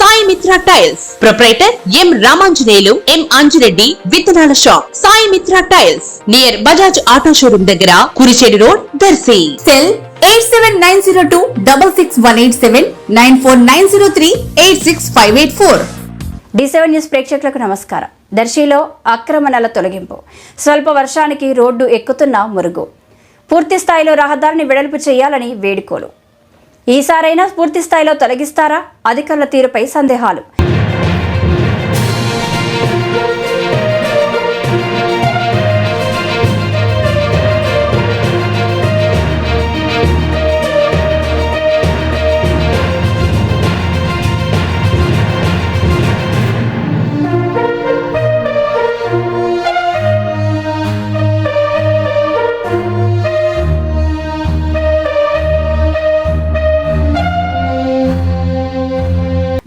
Sai Mitra tiles. Proprietor M Ramanjaneyulu M Anjireddy విత్తనాల shop. Sai Mitra tiles. Near Bajaj auto showroom దగ్గర Kurichedu road Darsi. Cell eight seven nine zero two double six one eight seven nine four nine zero three eight six five eight four. D seven news ప్రేక్షకులకు నమస్కారం. దర్శిలో ఆక్రమణల తొలగింపు. స్వల్ప వర్షానికి road ఎక్కుతున్న మురుగు. పూర్తి స్థాయిలో రహదారిని వెడల్పు చేయాలని వేడుకోలు. ఈసారైనా పూర్తి స్థాయిలో తొలగిస్తారా? అధికారుల తీరుపై సందేహాలు.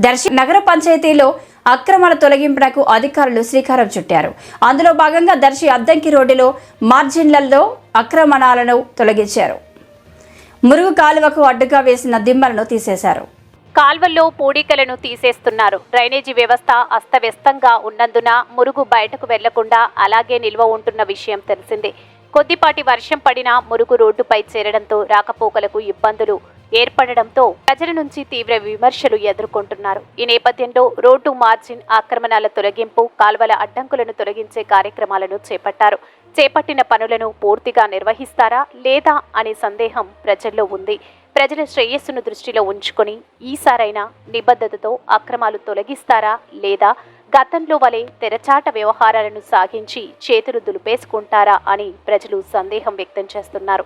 దర్శి నగర పంచాయతీలో అక్రమాల తొలగింపునకు అధికారులు శ్రీకారం చుట్టారు. అందులో భాగంగా దర్శి అద్దంకి రోడ్డులో మార్జిన్లలో అక్రమణాలను తొలగించారు. మురుగు కాలువకు అడ్డుగా వేసిన దిమ్మలను తీసేశారు. కాల్వల్లో పూడికలను తీసేస్తున్నారు. డ్రైనేజీ వ్యవస్థ అస్తవ్యస్తంగా ఉన్నందున మురుగు బయటకు వెళ్ళకుండా అలాగే నిల్వ ఉంటున్న విషయం తెలిసిందే. కొద్దిపాటి వర్షం పడినా మురుగు రోడ్డుపై చేరడంతో రాకపోకలకు ఇబ్బందులు ఏర్పడడంతో ప్రజల నుంచి తీవ్ర విమర్శలు ఎదుర్కొంటున్నారు. ఈ నేపథ్యంలో రోడ్డు మార్జిన్ ఆక్రమణాల తొలగింపు కాల్వల అడ్డంకులను తొలగించే కార్యక్రమాలను చేపట్టారు. చేపట్టిన పనులను పూర్తిగా నిర్వహిస్తారా లేదా అనే సందేహం ప్రజల్లో ఉంది. ప్రజల శ్రేయస్సును దృష్టిలో ఉంచుకొని ఈసారైనా నిబద్ధతతో అక్రమాలు తొలగిస్తారా లేదా గతంలో వలె తెరచాట వ్యవహారాలను సాగించి చేతులు దులిపేసుకుంటారా అని ప్రజలు సందేహం వ్యక్తం చేస్తున్నారు.